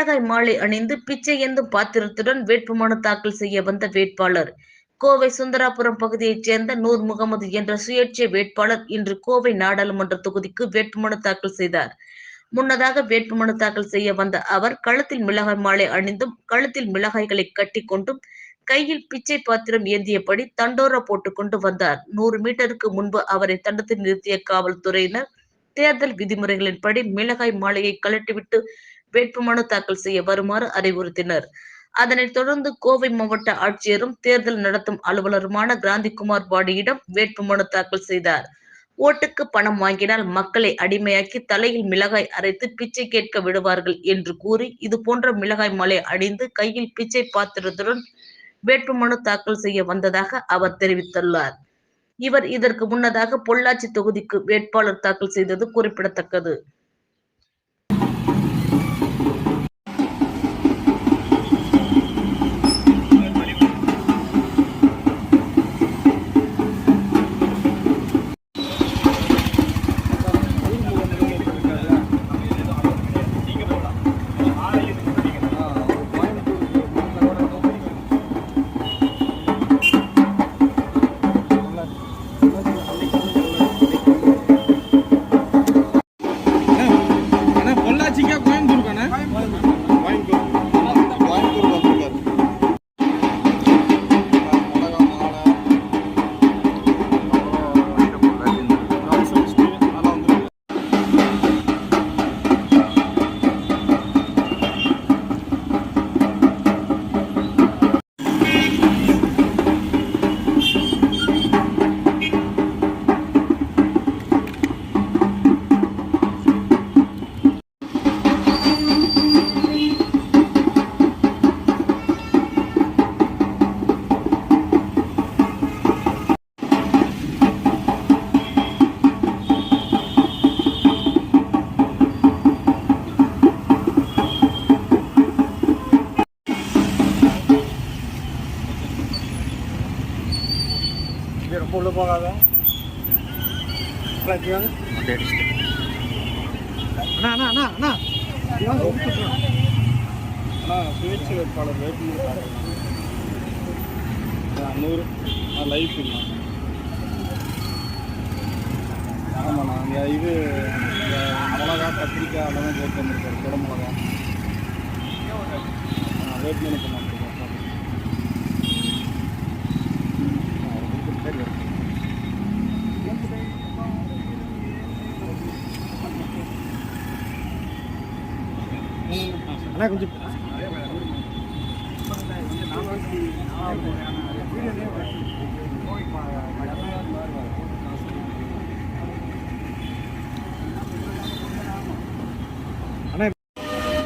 மிளகாய் மாலை அணிந்து பிச்சை எந்தும் பாத்திரத்துடன் வேட்புமனு தாக்கல் செய்ய வந்த வேட்பாளர். கோவை சுந்தராபுரம் பகுதியைச் சேர்ந்த நூர் முகமது என்ற சுயேட்சை வேட்பாளர் இன்று கோவை நாடாளுமன்ற தொகுதிக்கு வேட்புமனு தாக்கல் செய்தார். முன்னதாக வேட்புமனு தாக்கல் செய்ய வந்த அவர் கழுத்தில் மிளகாய் மாலை அணிந்தும் கழுத்தில் மிளகாய்களை கட்டி கொண்டும் கையில் பிச்சை பாத்திரம் ஏந்தியபடி தண்டோரா போட்டுக்கொண்டு வந்தார். நூறு மீட்டருக்கு முன்பு அவரை தண்டத்தில் நிறுத்திய காவல்துறையினர் தேர்தல் விதிமுறைகளின்படி மிளகாய் மாலையை கழட்டிவிட்டு வேட்புமனு தாக்கல் செய்ய வருமாறு அறிவுறுத்தினர். அதனைத் தொடர்ந்து கோவை மாவட்ட ஆட்சியரும் தேர்தல் நடத்தும் அலுவலருமான கிராந்திகுமார் பாடியிடம் வேட்புமனு தாக்கல் செய்தார். ஓட்டுக்கு பணம் வாங்கினால் மக்களை அடிமையாக்கி தலையில் மிளகாய் அரைத்து பிச்சை கேட்க விடுவார்கள் என்று கூறி இது போன்ற மிளகாய் மலை அணிந்து கையில் பிச்சை பாத்திரத்துடன் வேட்புமனு தாக்கல் செய்ய வந்ததாக அவர் தெரிவித்துள்ளார். இவர் இதற்கு முன்னதாக பொள்ளாச்சி தொகுதிக்கு வேட்பாளர் தாக்கல் செய்தது குறிப்பிடத்தக்கது. time to ரொம்ப உள்ள போகாத. அண்ணா அண்ணா அண்ணா அண்ணா ஆனால் சுயேட்சை வேட்பாளர் வேட்புமனு நூறு. லைஃப் இல்லை. ஆமாண்ணா இந்த இது மிளகா கத்திரிக்காய் அதெல்லாம் போட்டு வந்திருக்காரு குட மிளகா ஆ, வேட்புமனு அண்ணா கொஞ்சம்